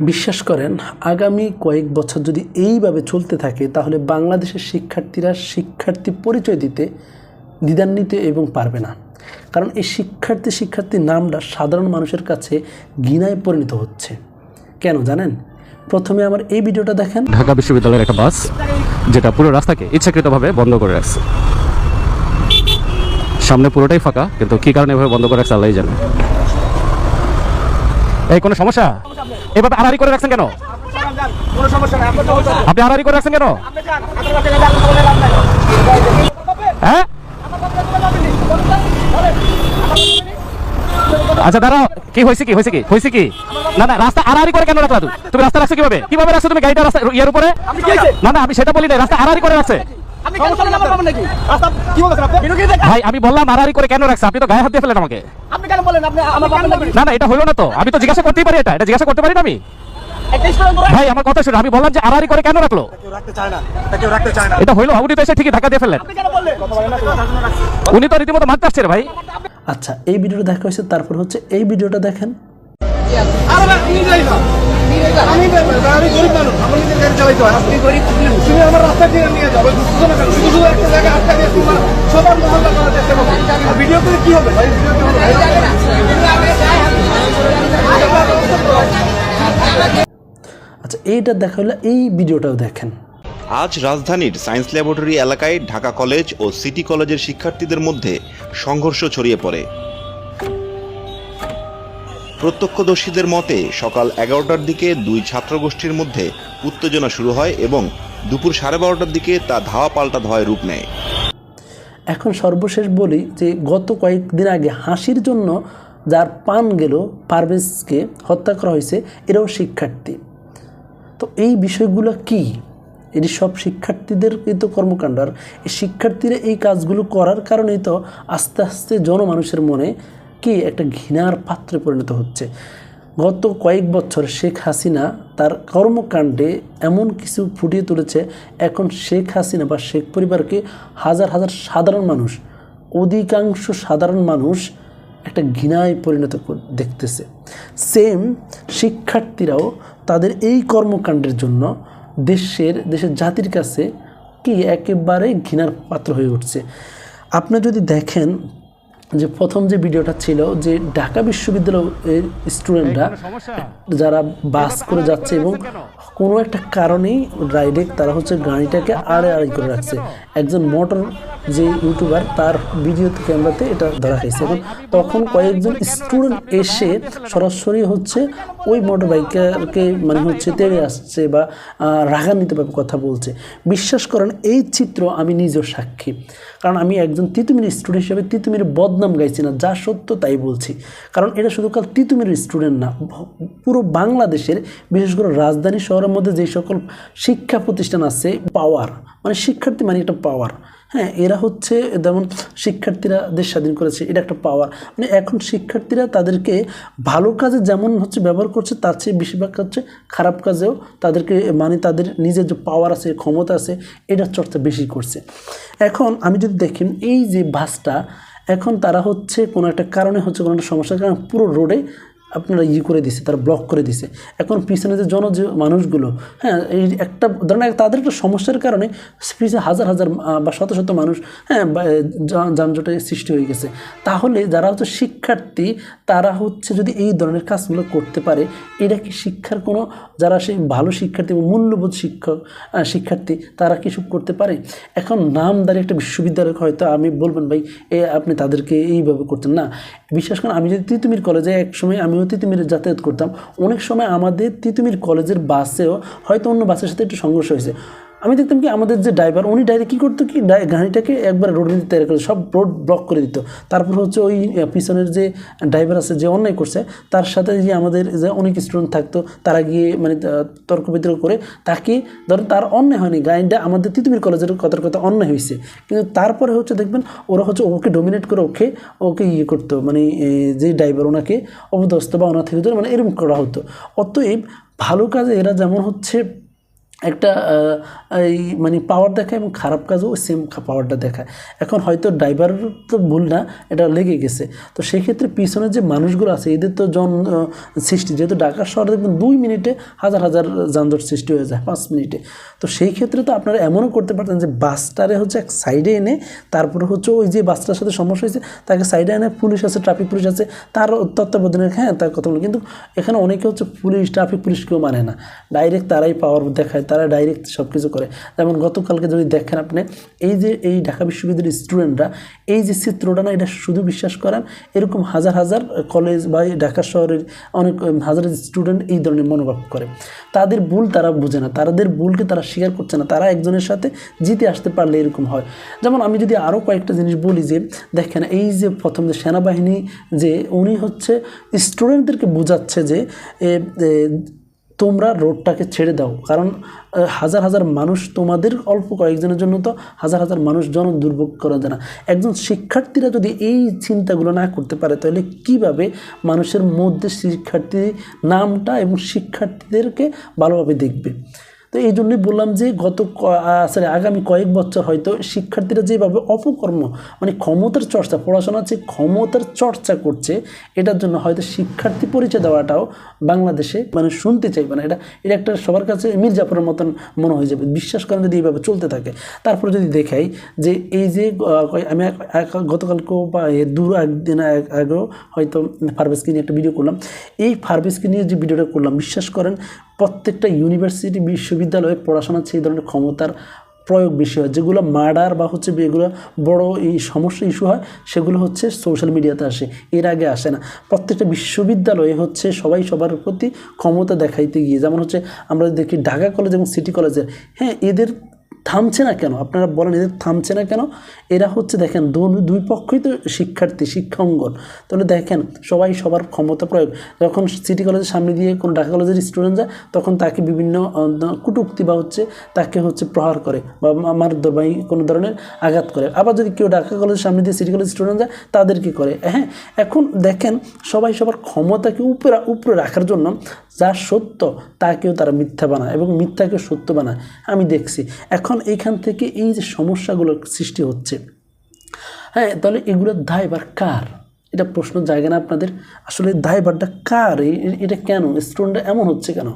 বিশ্বাস করেন, আগামী কয়েক বছর যদি এইভাবে চলতে থাকে, তাহলে বাংলাদেশের শিক্ষার্থীরা শিক্ষার্থী পরিচয় দিতে, দ্বিধান্বিত এবং পারবে না। কারণ এই শিক্ষার্থী শিক্ষার্থীর নামটা সাধারণ মানুষের কাছে ঘৃণায় পরিণত হচ্ছে। কেন জানেন? প্রথমে আমার এই ভিডিওটা দেখেন। ঢাকা বিশ্ববিদ্যালয়ের একটা বাস, যেটা পুরো রাস্তাকে ইচ্ছাকৃতভাবে বন্ধ করে রাখছে। সামনে পুরোটাই ফাঁকা, কিন্তু কি কারণে এভাবে বন্ধ করে রাখছে আল্লাহ জানে। এই, কোনো সমস্যা? এভাবে আড়াআড়ি করে রাখছেন কেন। আপনি আড়াআড়ি করে রাখছেন কেন? হ্যাঁ? আচ্ছা দাঁড়াও। কি হয়েছে কি? হয়েছে কি? হয়েছে কি? না না রাস্তা আড়াআড়ি করে কেন রাখলা তুমি? রাস্তা রাখছো কীভাবে? কীভাবে রাখছো তুমি? গাড়িটা রাস্তা ইয়ের উপরে? না না আমি সেটা বলি না রাস্তা আড়াআড়ি করে রাখছে। ভাই আমি বললাম আড়াআড়ি করে কেন রাখছে? আপনি তো গায়ে হাত দিয়ে ফেলেন আমাকে। বলেন আপনি আমার না না এটা হলো না তো। আমি তো জিজ্ঞাসা করতেই পারি এটা। এটা জিজ্ঞাসা করতে পারি না আমি ভাই আমার কথা শুনে আমি বললাম যে আড়াআড়ি করে কেন রাখল? কেউ রাখতে চায় না কেউ রাখতে চায় না। এটা হইল উনি তো এসে ঠিকই ধাক্কা দিয়ে ফেললেন। উনি তো রীতিমতো মারতে আসছে ভাই। আচ্ছা এই ভিডিওটা দেখা হয়েছে তারপর হচ্ছে এই ভিডিওটা দেখেন। আরে ভাই নিয়ে যাই না। আমি গরিব মানুষ আমার নিজের গাড়ি চালাইতে হয়। আপনি গরিব আমার রাস্তা দিয়ে নিয়ে না শুধু শুধু একটা জায়গায় আটকা দিয়ে তোমার সবার মহল্লা করার চেষ্টা করছ ভিডিও করে কি হবে? ভাই ভিডিও কি হবে? আচ্ছা এইটা দেখা হলো এই ভিডিওটাও দেখেন। আজ রাজধানীর সায়েন্স ল্যাবরেটরি এলাকায় ঢাকা কলেজ ও সিটি কলেজের শিক্ষার্থীদের মধ্যে সংঘর্ষ ছড়িয়ে পড়ে। প্রত্যক্ষদর্শীদের মতে সকাল এগারোটার দিকে দুই ছাত্রগোষ্ঠীর মধ্যে উত্তেজনা শুরু হয় এবং দুপুর সাড়ে বারোটার দিকে তা ধাওয়া পাল্টা ধাওয়ায় রূপ নেয়। এখন সর্বশেষ বলি যে গত কয়েকদিন আগে হাসির জন্য যার পান গেল পারভেজকে হত্যা করা হয়েছে, এরাও শিক্ষার্থী। তো এই বিষয়গুলো কি? এটি সব শিক্ষার্থীদের কিন্তু কর্মকাণ্ড। আর এই শিক্ষার্থীরা এই কাজগুলো করার কারণেই তো আস্তে আস্তে জনমানুষের মনে কি একটা ঘৃণার পাত্রে পরিণত হচ্ছে। গত কয়েক বছর শেখ হাসিনা তার কর্মকাণ্ডে এমন কিছু ফুটিয়ে তুলেছে, এখন শেখ হাসিনা বা শেখ পরিবারকে হাজার হাজার সাধারণ মানুষ, অধিকাংশ সাধারণ মানুষ একটা ঘৃণায় পরিণত দেখতেছে। সেম শিক্ষার্থীরাও তাদের এই কর্মকাণ্ডের জন্য দেশের দেশের জাতির কাছে কি একেবারে ঘৃণার পাত্র হয়ে উঠছে। আপনি যদি দেখেন যে প্রথম যে ভিডিওটা ছিল যে ঢাকা বিশ্ববিদ্যালয়ের স্টুডেন্টরা যারা বাস করে যাচ্ছে এবং কোনো? একটা কারণেই রাইডে তারা হচ্ছে গাড়িটাকে আড়ে আড়াই করে রাখছে। একজন মোটর যে ইউটিউবার, তার ভিডিও ক্যামেরাতে এটা ধরা খাইছে এবং তখন কয়েকজন স্টুডেন্ট এসে সরাসরি হচ্ছে ওই মোটর বাইকারকে মানে হচ্ছে তেড়ে আসছে বা রাগান্বিতভাবে কথা বলছে। বিশ্বাস করেন, এই চিত্র আমি নিজের সাক্ষী। কারণ আমি একজন তিতুমির স্টুডেন্ট হিসেবে তিতুমির বদনাম গাইছি না, যা সত্য তাই বলছি। কারণ এটা শুধু কাল তিতুমির স্টুডেন্ট না পুরো বাংলাদেশের, বিশেষ করে রাজধানী শহরের মধ্যে যে সকল শিক্ষা প্রতিষ্ঠান আছে, পাওয়ার। মানে শিক্ষার্থী মানে একটা পাওয়ার হ্যাঁ এরা হচ্ছে যেমন শিক্ষার্থীরা দেশ স্বাধীন করেছে, এটা একটা পাওয়ার মানে এখন শিক্ষার্থীরা তাদেরকে ভালো কাজে যেমন হচ্ছে ব্যবহার করছে, তার চেয়ে বেশিরভাগ হচ্ছে খারাপ কাজেও তাদেরকে মানে তাদের নিজের যে পাওয়ার আছে, ক্ষমতা আছে এটার চর্চা বেশি করছে। এখন আমি যদি দেখি, এই যে বাসটা, এখন তারা হচ্ছে কোনো একটা কারণে হচ্ছে কোনো একটা সমস্যার কারণে পুরো রোডে আপনারা ইয়ে করে দিছে তারা ব্লক করে দিছে। এখন পিছনে যে জন যে মানুষগুলো হ্যাঁ এই একটা ধরেন তাদের একটা সমস্যার কারণে পিছনে হাজার হাজার বা শত শত মানুষ হ্যাঁ বা, যানজটের সৃষ্টি হয়ে গেছে। তাহলে যারা হচ্ছে শিক্ষার্থী তারা হচ্ছে যদি এই ধরনের কাজগুলো করতে পারে এটা কি শিক্ষার কোনো যারা সেই ভালো শিক্ষার্থী এবং মূল্যবোধ শিক্ষক শিক্ষার্থী, তারা কিছু করতে পারে? এখন নামদারি একটা বিশ্ববিদ্যালয় হয়তো আমি বলবেন, ভাই, এ আপনি তাদেরকে এইভাবে করতেন। না, বিশ্বাস করেন, আমি যদি তিতুমির কলেজে এক সময় আমিও তিতুমিরে যাতায়াত করতাম, অনেক সময় আমাদের তিতুমির কলেজের বাসেও হয়তো অন্য বাসের সাথে একটু সংঘর্ষ হয়েছে। আমি দেখতাম কি আমাদের যে ড্রাইভার উনি ডাইরেক্ট কী করতো কি গাড়িটাকে একবার রোড তৈরি করে সব রোড ব্লক করে দিত। তারপর হচ্ছে ওই পিছনের যে ড্রাইভার আছে, যে অন্যায় করছে, তার সাথে যে আমাদের যে অনেক স্টুডেন্ট থাকতো, তারা গিয়ে মানে তর্ক বিতর্ক করে তাকে, ধরেন তার অন্যায় হয়নি, গাড়িটা আমাদের তিতুমির কলেজের কথার কথা অন্যায় হয়েছে। কিন্তু তারপরে হচ্ছে দেখবেন, ওরা হচ্ছে ওকে ডোমিনেট করে, ওকে ওকে ইয়ে করতো মানে যে ড্রাইভার ওনাকে অবদস্ত বা ওনা থেকে মানে এরকম করা হতো। অতএব ভালো কাজে এরা যেমন হচ্ছে একটা এই মানে পাওয়ার দেখায় এবং খারাপ কাজও সেম পাওয়ারটা দেখায়। এখন হয়তো ড্রাইভার তো ভুল না, এটা লেগে গেছে। তো সেই ক্ষেত্রে পিছনে যে মানুষগুলো আছে, এদের তো জন সৃষ্টি। যেহেতু ঢাকা শহরে দেখবেন দুই মিনিটে হাজার হাজার যানজট সৃষ্টি হয়ে যায়, পাঁচ মিনিটে। তো সেই ক্ষেত্রে তো আপনারা এমনও করতে পারতেন যে বাসটারে হচ্ছে এক সাইডে এনে, তারপরে হচ্ছে ওই যে বাসটার সাথে সমস্যা হয়েছে, তাকে সাইডে এনে পুলিশ আছে ট্রাফিক পুলিশ আছে, তার তত্ত্বাবধানে হ্যাঁ তার কথা বলি কিন্তু এখানে অনেকে হচ্ছে পুলিশ ট্রাফিক পুলিশ কেউ মানে না। ডাইরেক্ট তারাই পাওয়ার দেখায়। তারা ডাইরেক্ট সব কিছু করে। যেমন গতকালকে যদি দেখেন আপনি, এই যে এই ঢাকা বিশ্ববিদ্যালয়ের স্টুডেন্টরা এই যে চিত্রটা না, এটা শুধু বিশ্বাস করেন, এরকম হাজার হাজার কলেজ বা ঢাকা শহরের অনেক হাজার স্টুডেন্ট এই ধরনের মনোভাব করে। তাদের ভুল তারা বুঝে না, তাদের ভুলকে তারা স্বীকার করছে না, তারা একজনের সাথে জিতে আসতে পারলে এরকম হয়। যেমন আমি যদি আরও কয়েকটা জিনিস বলি যে, দেখেন এই যে প্রথম যে সেনাবাহিনী, যে উনি হচ্ছে স্টুডেন্টদেরকে বোঝাচ্ছে যে তোমরা রোডটাকে ছেড়ে দাও। কারণ হাজার হাজার মানুষ তোমাদের অল্প কয়েকজনের জন্য তো হাজার হাজার মানুষ জন দুর্ভোগ করা যায় না। একজন শিক্ষার্থীরা যদি এই চিন্তাগুলো না করতে পারে, তাহলে কীভাবে মানুষের মধ্যে শিক্ষার্থী নামটা এবং শিক্ষার্থীদেরকে ভালোভাবে দেখবে? তো এই জন্যই বললাম যে গত আসলে আগামী কয়েক বছর হয়তো শিক্ষার্থীরা যেভাবে অপকর্ম মানে ক্ষমতার চর্চা, পড়াশোনার যে ক্ষমতার চর্চা করছে, এটার জন্য হয়তো শিক্ষার্থী পরিচয় দেওয়াটাও বাংলাদেশে মানে শুনতে চাইবে না। এটা এটা একটা সবার কাছে মির্জাপুরের মতন মনে হয়ে যাবে। বিশ্বাস করেন যদি এইভাবে চলতে থাকে। তারপরে যদি দেখাই যে এই যে আমি গতকালকেও বা দু, একদিন আগ- আগেও হয়তো ফারবেসকে নিয়ে একটা ভিডিও করলাম। এই ফারবেসকে নিয়ে যে ভিডিওটা করলাম, বিশ্বাস করেন প্রত্যেকটা ইউনিভার্সিটি বিশ্ববিদ্যালয়ে পড়াশোনার সেই ধরনের ক্ষমতার প্রয়োগ বেশি হয়, যেগুলো মার্ডার বা হচ্ছে এগুলো বড় এই সমস্যা ইস্যু হয়, সেগুলো হচ্ছে সোশ্যাল মিডিয়াতে আসে, এর আগে আসে না। প্রত্যেকটা বিশ্ববিদ্যালয়ে হচ্ছে সবাই সবার প্রতি ক্ষমতা দেখাইতে গিয়ে, যেমন হচ্ছে আমরা দেখি ঢাকা কলেজ এবং সিটি কলেজের হ্যাঁ এদের থামছে না কেন? আপনারা বলেন এদের থামছে না কেন? এরা হচ্ছে দেখেন দুই পক্ষই তো শিক্ষার্থী শিক্ষা অঙ্গন তাহলে দেখেন সবাই সবার ক্ষমতা প্রয়োগ। যখন সিটি কলেজের সামনে দিয়ে কোনো ঢাকা কলেজের স্টুডেন্ট যায়, তখন তাকে বিভিন্ন কুটুক্তি বা হচ্ছে তাকে হচ্ছে প্রহার করে বা আমার বা কোনো ধরনের আঘাত করে। আবার যদি কেউ ঢাকা কলেজের সামনে দিয়ে সিটি কলেজ স্টুডেন্ট যায়, তাদেরকে করে। হ্যাঁ এখন দেখেন সবাই সবার ক্ষমতাকে উপরে উপরে রাখার জন্য যা সত্য, তাকেও তারা মিথ্যা বানায় এবং মিথ্যাকে সত্য বানায়। আমি দেখছি, এখন এইখান থেকে এই যে সমস্যাগুলোর সৃষ্টি হচ্ছে। হ্যাঁ তাহলে এগুলোর দায় বা কার? এটা প্রশ্ন জায়গা না আপনাদের, আসলে দায়ভারটা কার? এটা কেন? স্টুডেন্টরা এমন হচ্ছে কেন?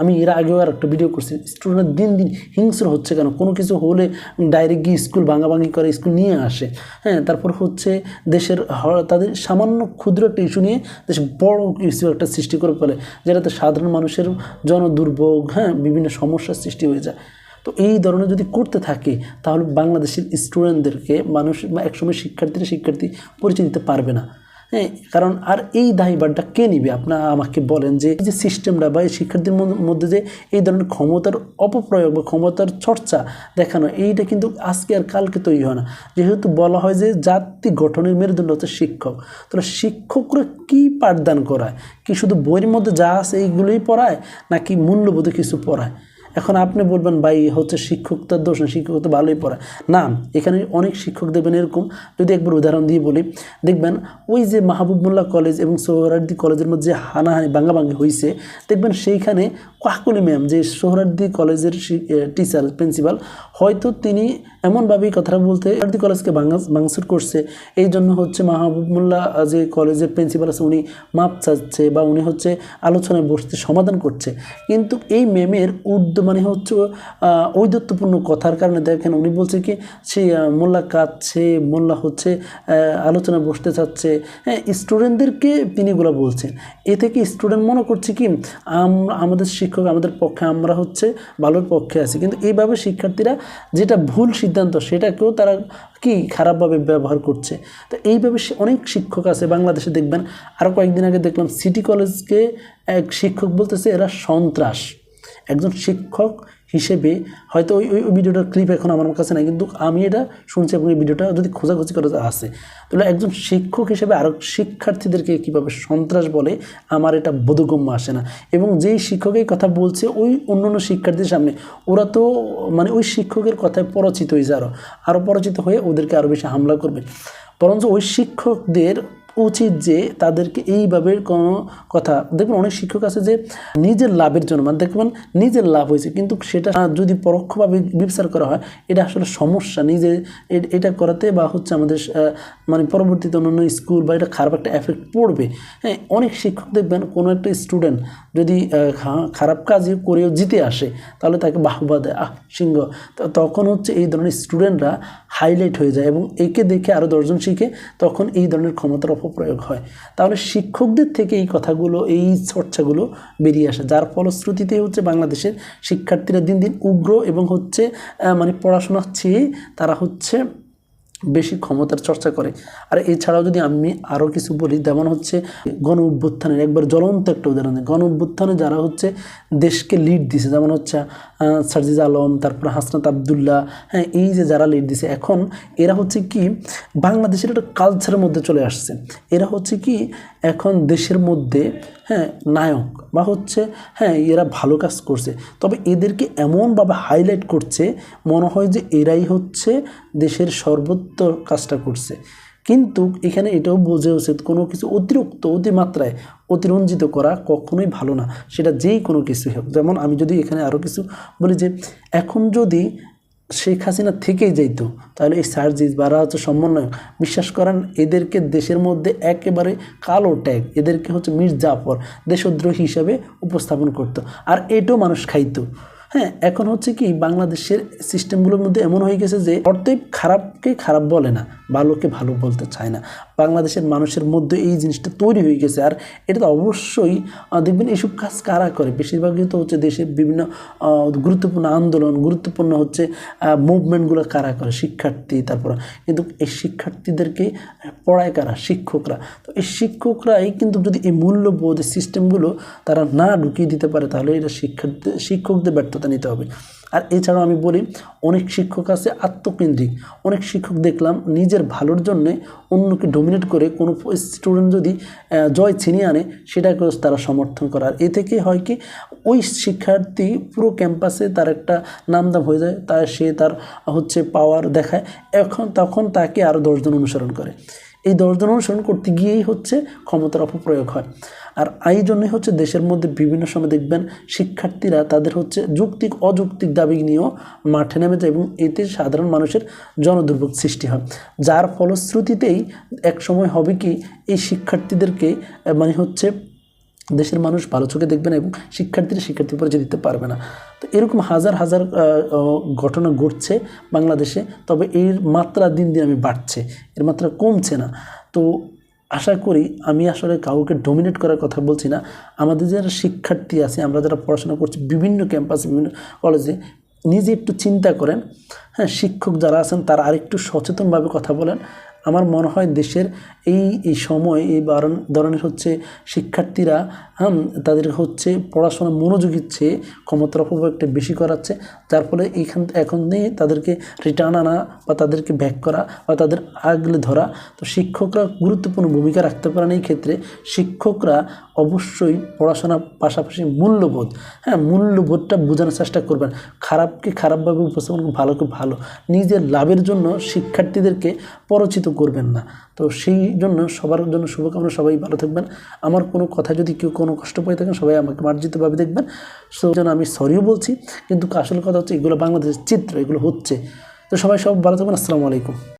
আমি এর আগেও আর একটা ভিডিও করছি, স্টুডেন্টরা দিন দিন হিংস্র হচ্ছে কেন? কোনো কিছু হলে ডাইরেক্ট গিয়ে স্কুল ভাঙাভাঙি করে স্কুল নিয়ে আসে। হ্যাঁ তারপর হচ্ছে দেশের তাদের সামান্য ক্ষুদ্র একটা ইস্যু নিয়ে দেশ বড় ইস্যু একটা সৃষ্টি করে ফেলে, যেটাতে সাধারণ মানুষের জনদুর্ভোগ হ্যাঁ বিভিন্ন সমস্যার সৃষ্টি হয়ে যায়। তো এই ধরনের যদি করতে থাকে, তাহলে বাংলাদেশের স্টুডেন্টদেরকে মানুষ বা একসময় শিক্ষার্থীরা শিক্ষার্থী পরিচয় দিতে পারবে না। হ্যাঁ কারণ আর এই দায়ভারটা কে নিবে? আপনারা আমাকে বলেন যে, এই যে সিস্টেমটা বা এই শিক্ষার্থীর মধ্যে যে এই ধরনের ক্ষমতার অপপ্রয়োগ বা ক্ষমতার চর্চা দেখানো, এইটা কিন্তু আজকে আর কালকে তৈরি হয় না। যেহেতু বলা হয় যে জাতি গঠনের মেরুদণ্ড হচ্ছে শিক্ষক। তাহলে শিক্ষকরা কী পাঠদান করায়? কি শুধু বইয়ের মধ্যে যা আছে এইগুলোই পড়ায়, নাকি মূল্যবোধে কিছু পড়ায়? এখন আপনি বলবেন, ভাই, হচ্ছে শিক্ষক তার দোষ না, শিক্ষক তো ভালোই পড়ায় না, এখানে অনেক শিক্ষক দেবেন এরকম। যদি একবার উদাহরণ দিয়ে বলি, দেখবেন ওই যে মাহবুব মোল্লা কলেজ এবং সোহরার্দি কলেজের মধ্যে হানাহানি ভাঙ্গাভাঙ্গি হয়েছে দেখবেন সেইখানে কাকুলি ম্যাম, যে সোহরার্দি কলেজের টিচার প্রিন্সিপাল হয়তো তিনি এমনভাবেই কথাটা বলতে সোহরার্দি কলেজকে ভাঙা, ভাঙচুর করছে। এই জন্য হচ্ছে মাহবুব মোল্লা যে কলেজের প্রিন্সিপাল আছে, উনি মাপ চাচ্ছে বা উনি হচ্ছে আলোচনায় বসতে সমাধান করছে। কিন্তু এই ম্যামের উদ্য মানে হচ্ছে আহ, কথার কারণে দেখেন উনি বলছে কি সে মোল্লা কাঁদছে মোল্লা হচ্ছে আলোচনা বসতে চাচ্ছে। হ্যাঁ স্টুডেন্টদেরকে তিনি এগুলো বলছেন। এ থেকে স্টুডেন্ট মনে করছে কি আম- আমাদের শিক্ষক আমাদের পক্ষে আমরা হচ্ছে ভালোর পক্ষে আছি। কিন্তু এইভাবে শিক্ষার্থীরা যেটা ভুল সিদ্ধান্ত সেটাকেও তারা কি খারাপভাবে ব্যবহার করছে। তো এইভাবে অনেক শিক্ষক আছে বাংলাদেশে দেখবেন আরও কয়েকদিন আগে দেখলাম সিটি কলেজকে এক শিক্ষক বলতেছে এরা সন্ত্রাস। একজন শিক্ষক হিসেবে হয়তো ওই ওই ভিডিওটার ক্লিপ এখন আমার কাছে নাই, কিন্তু আমি এটা শুনছি এবং এই ভিডিওটা যদি খোঁজাখুঁজি করে আছে। তাহলে একজন শিক্ষক হিসেবে আরও শিক্ষার্থীদেরকে কীভাবে সন্ত্রাস বলে, আমার এটা বোধগম্য আসে না। এবং যেই শিক্ষকের কথা বলছে, ওই অন্য অন্য শিক্ষার্থীর সামনে, ওরা তো মানে ওই শিক্ষকের কথায় পরিচিত হয়ে যায় আরও আরও পরিচিত হয়ে ওদেরকে আরও বেশি হামলা করবে। বরঞ্চ ওই শিক্ষকদের উচিত যে তাদেরকে এইভাবে কোনো কথা, দেখবেন অনেক শিক্ষক আছে যে নিজের লাভের জন্য মানে দেখবেন নিজের লাভ হয়েছে, কিন্তু সেটা যদি পরোক্ষভাবে বিচার করা হয়, এটা আসলে সমস্যা। নিজে এটা করাতে বা হচ্ছে আমাদের মানে পরবর্তীতে অন্য স্কুল বা এটা খারাপ একটা এফেক্ট পড়বে। হ্যাঁ অনেক শিক্ষক দেখবেন কোনো একটা স্টুডেন্ট যদি খারাপ কাজই করেও জিতে আসে, তাহলে তাকে বাহবা দেয়। আহ, সিংহ। তখন হচ্ছে এই ধরনের স্টুডেন্টরা হাইলাইট হয়ে যায় এবং একে দেখে আরও দশজন শিখে তখন এই ধরনের ক্ষমতার অপপ্রয়োগ হয়। তাহলে শিক্ষকদের থেকে এই কথাগুলো, এই চর্চাগুলো বেরিয়ে আসে, যার ফলশ্রুতিতে হচ্ছে বাংলাদেশের শিক্ষার্থীরা দিন দিন উগ্র এবং হচ্ছে মানে পড়াশোনার চেয়ে তারা হচ্ছে বেশি ক্ষমতার চর্চা করে। আর এছাড়াও যদি আমি আরও কিছু বলি, যেমন হচ্ছে গণ অভ্যুত্থানের একবার জ্বলন্ত একটা উদাহরণ। গণ অভ্যুত্থানে যারা হচ্ছে দেশকে লিড দিছে, যেমন হচ্ছে সার্জিজ আলম, তারপর হাসনাত আবদুল্লাহ হ্যাঁ এই যে যারা লিড দিছে, এখন এরা হচ্ছে কি বাংলাদেশের একটা কালচারের মধ্যে চলে আসছে। এরা হচ্ছে কি এখন দেশের মধ্যে হ্যাঁ নায়ক বা হচ্ছে হ্যাঁ এরা ভালো কাজ করছে। তবে এদেরকে এমনভাবে হাইলাইট করছে, মনে হয় যে এরাই হচ্ছে দেশের সর্বোত্ত কাজটা করছে। কিন্তু এখানে এটাও বোঝা উচিত কোনো কিছু অতিরিক্ত, অতিমাত্রায় অতিরঞ্জিত করা কখনোই ভালো না। সেটা যেই কোনো কিছুই হোক। যেমন আমি যদি এখানে আরও কিছু বলি যে, এখন যদি শেখ হাসিনা থেকেই যাইতো, তাহলে এই সার্জিস বারা হচ্ছে সমন্বয়ক বিশ্বাস করেন এদেরকে দেশের মধ্যে একেবারে কালো ট্যাগ, এদেরকে হচ্ছে মির্জাফর দেশদ্রোহী হিসাবে উপস্থাপন করতো। আর এটাও মানুষ খাইতো। হ্যাঁ এখন হচ্ছে কি বাংলাদেশের সিস্টেমগুলোর মধ্যে এমন হয়ে গেছে যে অর্ধেক খারাপকে খারাপ বলে না, ভালোকে ভালো বলতে চায় না। বাংলাদেশের মানুষের মধ্যে এই জিনিসটা তৈরি হয়ে গেছে। আর এটা তো অবশ্যই দেখবেন এইসব কাজ কারা করে? বেশিরভাগই তো হচ্ছে দেশের বিভিন্ন গুরুত্বপূর্ণ আন্দোলন, গুরুত্বপূর্ণ হচ্ছে মুভমেন্টগুলো কারা করে? শিক্ষার্থী, তারপর কিন্তু এই শিক্ষার্থীদেরকে পড়ায় কারা? শিক্ষকরা। তো এই শিক্ষকরাই কিন্তু যদি এই মূল্যবোধ সিস্টেমগুলো তারা না ঢুকিয়ে দিতে পারে, তাহলে এটা শিক্ষার্থী, শিক্ষকদের ব্যর্থতা নিতে হবে। আর এছাড়াও আমি বলি, অনেক শিক্ষক আছে আত্মকেন্দ্রিক। অনেক শিক্ষক দেখলাম নিজের ভালোর জন্যে অন্যকে ডোমিনেট করে কোনো স্টুডেন্ট যদি জয় ছিনিয়ে আনে, সেটাকেও তারা সমর্থন করে। আর এ থেকে হয় কি, ওই শিক্ষার্থী পুরো ক্যাম্পাসে তার একটা নামদাম হয়ে যায় তার সে তার হচ্ছে পাওয়ার দেখায়। এখন তখন তাকে আরও দশজন অনুসরণ করে। এই দশজন অনুসরণ করতে গিয়েই হচ্ছে ক্ষমতার অপপ্রয়োগ হয়। আর এই জন্যই হচ্ছে দেশের মধ্যে বিভিন্ন সময় দেখবেন শিক্ষার্থীরা তাদের হচ্ছে যৌক্তিক, অযৌক্তিক দাবি নিয়েও মাঠে নেমে যায় এবং এতে সাধারণ মানুষের জনদুর্ভোগ সৃষ্টি হয়। যার ফলশ্রুতিতেই এক সময় হবে কি, এই শিক্ষার্থীদেরকে মানে হচ্ছে দেশের মানুষ ভালো চোখে দেখবে না এবং শিক্ষার্থীরা শিক্ষার্থী পরিচয় দিতে পারবে না। তো এরকম হাজার হাজার ঘটনা ঘটছে বাংলাদেশে, তবে এর মাত্রা দিন দিন আমি বাড়ছে, এর মাত্রা কমছে না। তো আশা করি আমি আসলে কাউকে ডোমিনেট করার কথা বলছি না। আমাদের যারা শিক্ষার্থী আছে, আমরা যারা পড়াশোনা করছি, বিভিন্ন ক্যাম্পাসে বিভিন্ন কলেজে নিজে একটু চিন্তা করেন। হ্যাঁ শিক্ষক যারা আছেন, তারা আরেকটু সচেতনভাবে কথা বলেন। আমার মনে হয় দেশের এই এই সময়, এই ধরনের হচ্ছে শিক্ষার্থীরা হাম তাদের হচ্ছে পড়াশোনা মনোযোগীর চেয়ে ক্ষমতার অপব্যয়টা বেশি করাচ্ছে, যার ফলে এইখান, এখন নিয়ে তাদেরকে রিটার্ন আনা বা তাদেরকে ব্যাক করা বা তাদের আগলে ধরা। তো শিক্ষকরা গুরুত্বপূর্ণ ভূমিকা রাখতে পারেন এই ক্ষেত্রে। শিক্ষকরা অবশ্যই পড়াশোনার পাশাপাশি মূল্যবোধ হ্যাঁ মূল্যবোধটা বোঝানোর চেষ্টা করবেন। খারাপকে খারাপভাবে উপস্থাপন ভালোকে ভালো। নিজের লাভের জন্য শিক্ষার্থীদেরকে পরচিত করবেন না। তো সেই জন্য সবার জন্য শুভকামনা, সবাই ভালো থাকবেন। আমার কোনো কথা যদি কেউ কোনো কষ্ট পেয়ে থাকেন, সবাই আমাকে মার্জিতভাবে দেখবেন। সো যেন আমি সরিও বলছি, কিন্তু আসল কথা হচ্ছে এগুলো বাংলাদেশের চিত্র, এগুলো হচ্ছে। তো সবাই সব ভালো থাকবেন, আসসালামু আলাইকুম।